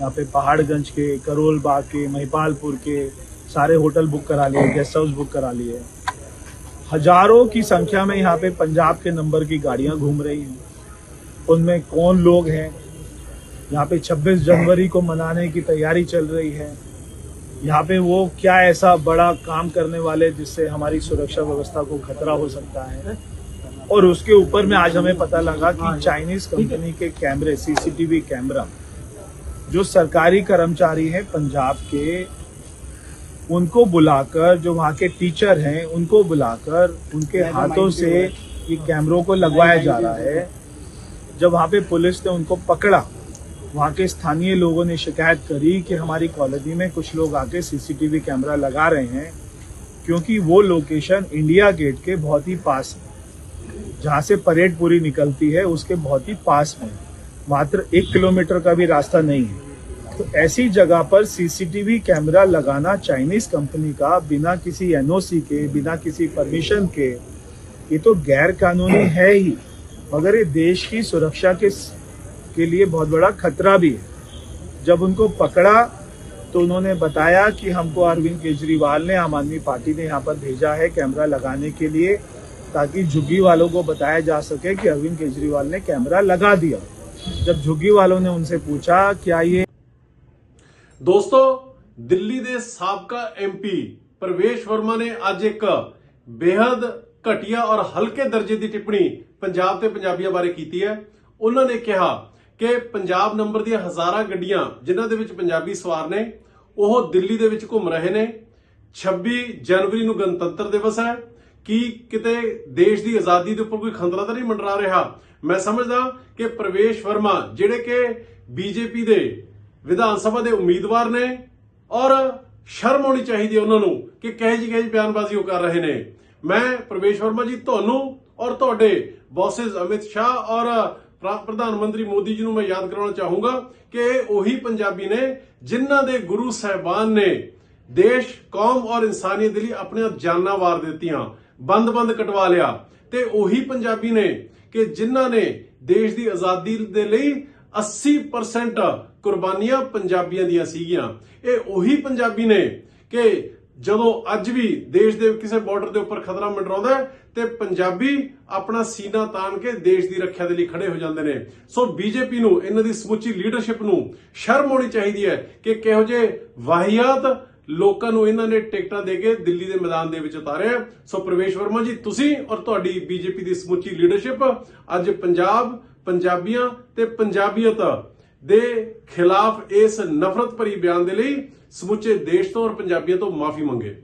यहाँ पे पहाड़गंज के करोल बाग के महिपालपुर के सारे होटल बुक करा लिए गेस्ट हाउस बुक करा लिए। हज़ारों की संख्या में यहाँ पे पंजाब के नंबर की गाड़ियाँ घूम रही हैं। उनमें कौन लोग हैं? यहाँ पे 26 जनवरी को मनाने की तैयारी चल रही है। यहाँ पे वो क्या ऐसा बड़ा काम करने वाले जिससे हमारी सुरक्षा व्यवस्था को खतरा हो सकता है? और उसके ऊपर में आज हमें पता लगा कि चाइनीज़ कंपनी के कैमरे सीसीटीवी कैमरा जो सरकारी कर्मचारी हैं पंजाब के उनको बुलाकर जो वहाँ के टीचर हैं उनको बुलाकर उनके हाथों से ये कैमरों को लगवाया जा रहा है। जब वहाँ पे पुलिस ने उनको पकड़ा वहाँ के स्थानीय लोगों ने शिकायत करी कि हमारी कॉलोनी में कुछ लोग आके सीसीटीवी कैमरा लगा रहे हैं क्योंकि वो लोकेशन इंडिया गेट के बहुत ही पास है। जहाँ से परेड पूरी निकलती है उसके बहुत ही पास में। मात्र एक किलोमीटर का भी रास्ता नहीं है। तो ऐसी जगह पर सीसीटीवी कैमरा लगाना चाइनीज़ कंपनी का बिना किसी एनओसी के, बिना किसी परमिशन के, ये तो गैर कानूनी है ही। मगर ये देश की सुरक्षा के के लिए बहुत बड़ा खतरा भी है। जब उनको पकड़ा तो उन्होंने बताया कि हमको अरविंद केजरीवाल ने, आम आदमी पार्टी ने यहाँ पर भेजा है कैमरा लगाने के लिए, ताकि झुग्गी वालों को बताया जा सके कि अरविंद केजरीवाल ने कैमरा लगा दिया। जब झुग्गी वालों ने उनसे पूछा, क्या ये ਦੋਸਤੋ ਦਿੱਲੀ ਦੇ ਸਾਬਕਾ ਐਮਪੀ ਪ੍ਰਵੇਸ਼ ਵਰਮਾ ਨੇ ਅੱਜ ਇੱਕ ਬੇहद ਘਟੀਆ ਔਰ ਹਲਕੇ ਦਰਜੇ ਦੀ ਟਿੱਪਣੀ ਪੰਜਾਬ ਤੇ ਪੰਜਾਬੀਆਂ ਬਾਰੇ ਕੀਤੀ ਹੈ ਉਹਨਾਂ ਨੇ ਕਿਹਾ ਕਿ ਪੰਜਾਬ ਨੰਬਰ ਦੀਆਂ ਹਜ਼ਾਰਾਂ ਗੱਡੀਆਂ ਜਿਨ੍ਹਾਂ ਦੇ ਵਿੱਚ ਪੰਜਾਬੀ ਸਵਾਰ ਨੇ ਉਹ ਦਿੱਲੀ ਦੇ ਵਿੱਚ ਘੁੰਮ ਰਹੇ ਨੇ 26 ਜਨਵਰੀ ਨੂੰ ਗਣਤੰਤਰ ਦਿਵਸ ਹੈ ਕੀ ਕਿਤੇ ਦੇਸ਼ ਦੀ ਆਜ਼ਾਦੀ ਦੇ ਉੱਪਰ ਕੋਈ ਖੰਦਰਾ ਤਾਂ ਨਹੀਂ ਮੰਡਰਾ ਰਿਹਾ ਮੈਂ ਸਮਝਦਾ ਕਿ ਪ੍ਰਵੇਸ਼ ਵਰਮਾ, ਜਿਹੜੇ ਕਿ ਬੀਜੇਪੀ ਦੇ ਵਿਧਾਨ ਸਭਾ ਦੇ ਉਮੀਦਵਾਰ ਨੇ ਔਰ ਸ਼ਰਮ ਆਉਣੀ ਚਾਹੀਦੀ ਹੈ ਉਹਨਾਂ ਨੂੰ ਕਿ ਕਹੇ ਜੀ ਕਹੇ ਜੀ ਬਿਆਨਬਾਜ਼ੀ ਉਹ ਕਰ ਰਹੇ ਨੇ। ਮੈਂ ਪ੍ਰਵੇਸ਼ ਵਰਮਾ ਜੀ, ਤੁਹਾਨੂੰ ਔਰ ਤੁਹਾਡੇ ਬੌਸਸ ਅਮਿਤ ਸ਼ਾਹ ਔਰ ਪ੍ਰਧਾਨ ਮੰਤਰੀ ਮੋਦੀ ਜੀ ਨੂੰ ਮੈਂ ਯਾਦ ਕਰਾਉਣਾ ਚਾਹੂੰਗਾ ਕਿ ਇਹ ਉਹੀ ਪੰਜਾਬੀ ਨੇ ਜਿਨ੍ਹਾਂ ਦੇ ਗੁਰੂ ਸਾਹਿਬਾਨ ਨੇ ਦੇਸ਼, ਕੌਮ ਔਰ ਇਨਸਾਨੀਅਤ ਦੇ ਲਈ ਆਪਣੀਆਂ ਜਾਨਾਂ ਵਾਰ ਦਿੱਤੀਆਂ, ਬੰਦ-ਬੰਦ ਕਟਵਾ ਲਿਆ। ਤੇ ਉਹੀ ਪੰਜਾਬੀ ਨੇ ਕਿ ਜਿਨ੍ਹਾਂ ਨੇ ਦੇਸ਼ ਦੀ ਆਜ਼ਾਦੀ ਦੇ ਲਈ 80% ਕੁਰਬਾਨੀਆਂ ਪੰਜਾਬੀਆਂ ਦੀਆਂ ਸੀਗੀਆਂ। ਇਹ ਉਹੀ ਪੰਜਾਬੀ ਨੇ ਕਿ ਜਦੋਂ ਅੱਜ ਵੀ ਦੇਸ਼ ਦੇ ਕਿਸੇ ਬਾਰਡਰ ਦੇ ਉੱਪਰ ਖਤਰਾ ਮੰਡਰਾਉਂਦਾ ਹੈ ਤੇ ਪੰਜਾਬੀ ਆਪਣਾ ਸੀਨਾ ਤਾਣ ਕੇ ਦੇਸ਼ ਦੀ ਰੱਖਿਆ ਦੇ ਲਈ ਖੜੇ ਹੋ ਜਾਂਦੇ ਨੇ। ਸੋ ਬੀਜੇਪੀ ਨੂੰ, ਇਹਨਾਂ ਦੀ ਸਮੁੱਚੀ ਲੀਡਰਸ਼ਿਪ ਨੂੰ ਸ਼ਰਮ ਹੋਣੀ ਚਾਹੀਦੀ ਹੈ ਕਿ ਕਿਹੋ ਜਿਹੇ ਵਾਹਿਯਾਤ ਲੋਕਾਂ ਨੂੰ ਇਹਨਾਂ ਨੇ ਟਿਕਟਾਂ ਦੇ ਕੇ ਦਿੱਲੀ ਦੇ ਮੈਦਾਨ ਦੇ ਵਿੱਚ ਉਤਾਰਿਆ। ਸੋ ਪ੍ਰਵੇਸ਼ ਵਰਮਾ ਜੀ, ਤੁਸੀਂ ਔਰ ਤੁਹਾਡੀ ਬੀਜੇਪੀ ਦੀ ਸਮੁੱਚੀ ਲੀਡਰਸ਼ਿਪ ਅੱਜ ਪੰਜਾਬ, ਪੰਜਾਬੀਆਂ ਤੇ ਪੰਜਾਬੀਅਤ ਦੇ ਖਿਲਾਫ ਇਸ ਨਫ਼ਰਤ ਭਰੀ ਬਿਆਨ ਦੇ ਲਈ ਸਮੁੱਚੇ ਦੇਸ਼ ਤੋਂ ਔਰ ਪੰਜਾਬੀਆਂ ਤੋਂ ਮਾਫੀ ਮੰਗੇ।